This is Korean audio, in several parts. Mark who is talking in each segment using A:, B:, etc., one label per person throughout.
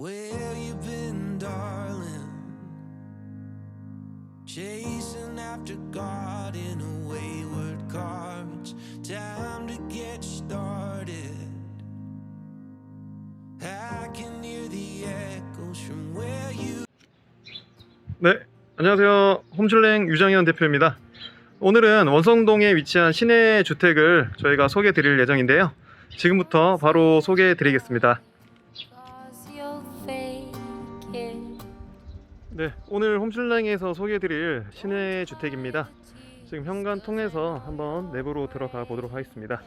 A: Where you been, darling? Chasing after God in a wayward car. It's time to get started. I can hear the echoes from where you
B: 네, 안녕하세요. 홈슐랭 유정현 대표입니다. 오늘은 원성동에 위치한 시내 주택을 저희가 소개해 드릴 예정인데요. 지금부터 바로 소개해 드리겠습니다. 네, 오늘 홈슐랭에서 소개해 드릴 시내 주택입니다. 지금 현관 통해서 한번 내부로 들어가 보도록 하겠습니다.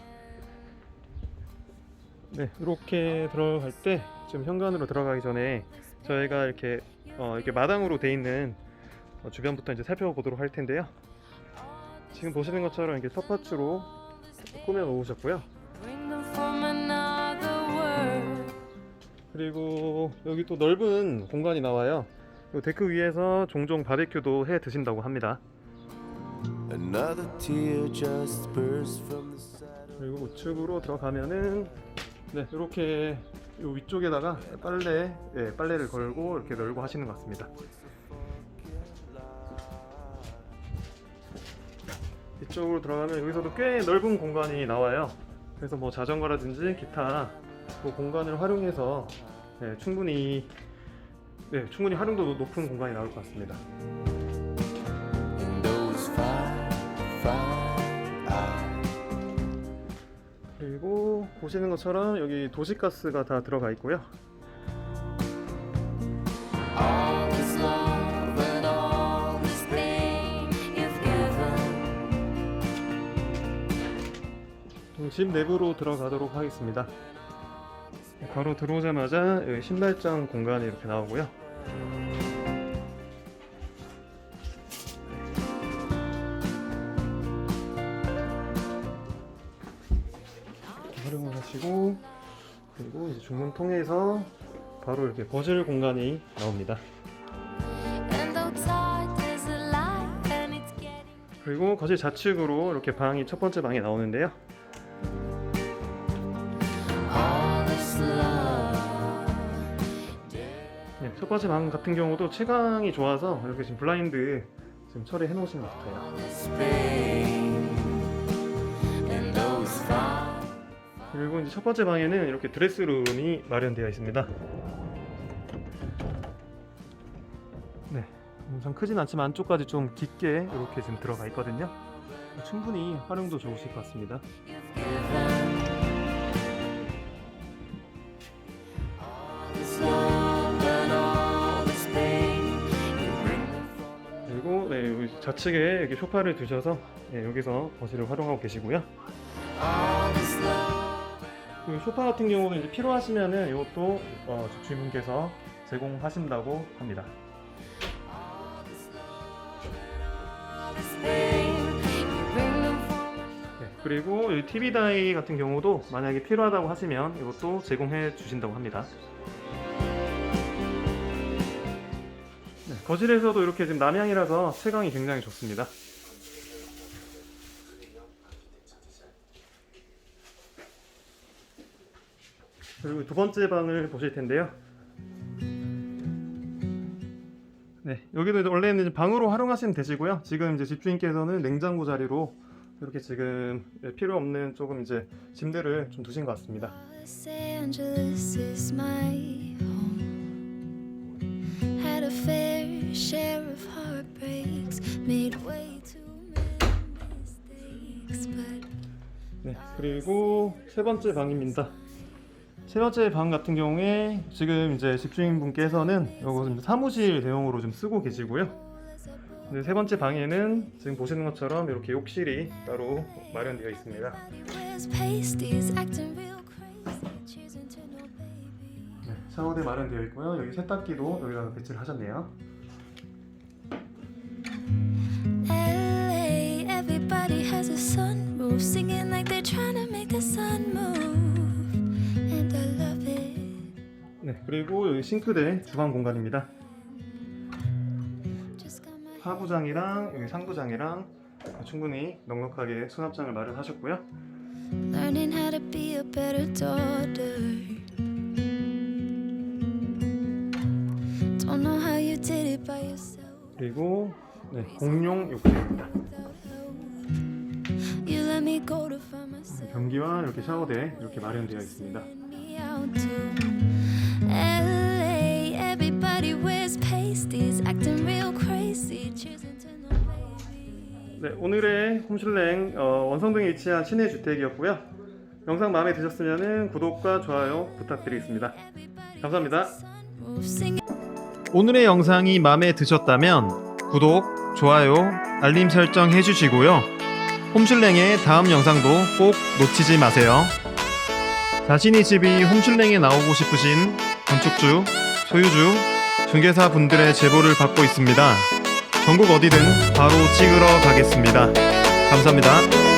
B: 네, 이렇게 들어갈 때 지금 현관으로 들어가기 전에 저희가 이렇게 어, 이렇게 마당으로 돼 있는 어, 주변부터 이제 살펴보도록 할 텐데요. 지금 보시는 것처럼 이렇게 텃밭으로 꾸며 놓으셨고요. 그리고 여기 또 넓은 공간이 나와요. 이 데크 위에서 종종 바베큐도 해 드신다고 합니다. 그리고 우측으로 들어가면은 네 이렇게 요 위쪽에다가 빨래 예, 빨래를 걸고 이렇게 널고 하시는 것 같습니다. 이쪽으로 들어가면 여기서도 꽤 넓은 공간이 나와요. 그래서 뭐 자전거라든지 기타 뭐 공간을 활용해서 네, 충분히 네, 충분히 활용도 높은 공간이 나올 것 같습니다. 그리고 보시는 것처럼 여기 도시가스가 다 들어가 있고요. 그럼 집 내부로 들어가도록 하겠습니다. 바로 들어오자마자 여기 신발장 공간이 이렇게 나오고요. 하시고 그리고 이제 중문 통해서 바로 이렇게 거실 공간이 나옵니다. 그리고 거실 좌측으로 이렇게 방이 첫 번째 방이 나오는데요. 네, 첫 번째 방 같은 경우도 채광이 좋아서 이렇게 지금 블라인드 지금 처리해 놓으신 것 같아요. 그리고 이제 첫 번째 방에는 이렇게 드레스룸이 마련되어 있습니다. 네, 엄청 크진 않지만 안쪽까지 좀 깊게 이렇게 지금 들어가 있거든요. 충분히 활용도 좋으실 것 같습니다. 그리고 네, 좌측에 이렇게 소파를 두셔서 네, 여기서 거실을 활용하고 계시고요. 그 소파 같은 경우는 이제 필요하시면은 이것도 어, 주인분께서 제공하신다고 합니다. 네, 그리고 이 TV 다이 같은 경우도 만약에 필요하다고 하시면 이것도 제공해 주신다고 합니다. 네, 거실에서도 이렇게 지금 남향이라서 채광이 굉장히 좋습니다. 그리고 두 번째 방을 보실 텐데요. 네, 여기도 이제 원래는 방으로 활용하시면 되시고요. 지금 이제 집주인께서는 냉장고 자리로 이렇게 지금 필요 없는 조금 이제 짐들을 좀 두신 것 같습니다. 네, 그리고 세 번째 방입니다. 세 번째 방 같은 경우에 지금 이제 집주인분께서는 이것은 사무실 대용으로 좀 쓰고 계시고요. 네, 세 번째 방에는 지금 보시는 것처럼 이렇게 욕실이 따로 마련되어 있습니다. 네, 샤워대 마련되어 있고요. 여기 세탁기도 여기다가 배치를 하셨네요.
C: LA,
B: 네, 그리고 여기 싱크대 주방 공간입니다. 하부장이랑 여기 상부장이랑 충분히 넉넉하게 수납장을 마련하셨고요.
C: Learning how to be a better daughter. Don't know how you did it by yourself.
B: 그리고 네, 공용 욕실입니다.
C: You let me go to find myself.
B: 변기와 이렇게 샤워대 이렇게 마련되어 있습니다.
C: me out to LA. Everybody wears pasties, acting real crazy. Choosing to no baby.
B: 네, 오늘의 홈슐랭 어, 원성동에 위치한 시내 주택이었고요. 영상 마음에 드셨으면 구독과 좋아요 부탁드리겠습니다. 감사합니다.
C: Sunroof singing.
B: 오늘의 영상이 마음에 드셨다면 구독, 좋아요, 알림 설정 해주시고요. 홈슐랭의 다음 영상도 꼭 놓치지 마세요. 자신이 집이 홈슐랭에 나오고 싶으신 건축주, 소유주, 중개사 분들의 제보를 받고 있습니다. 전국 어디든 바로 찍으러 가겠습니다. 감사합니다.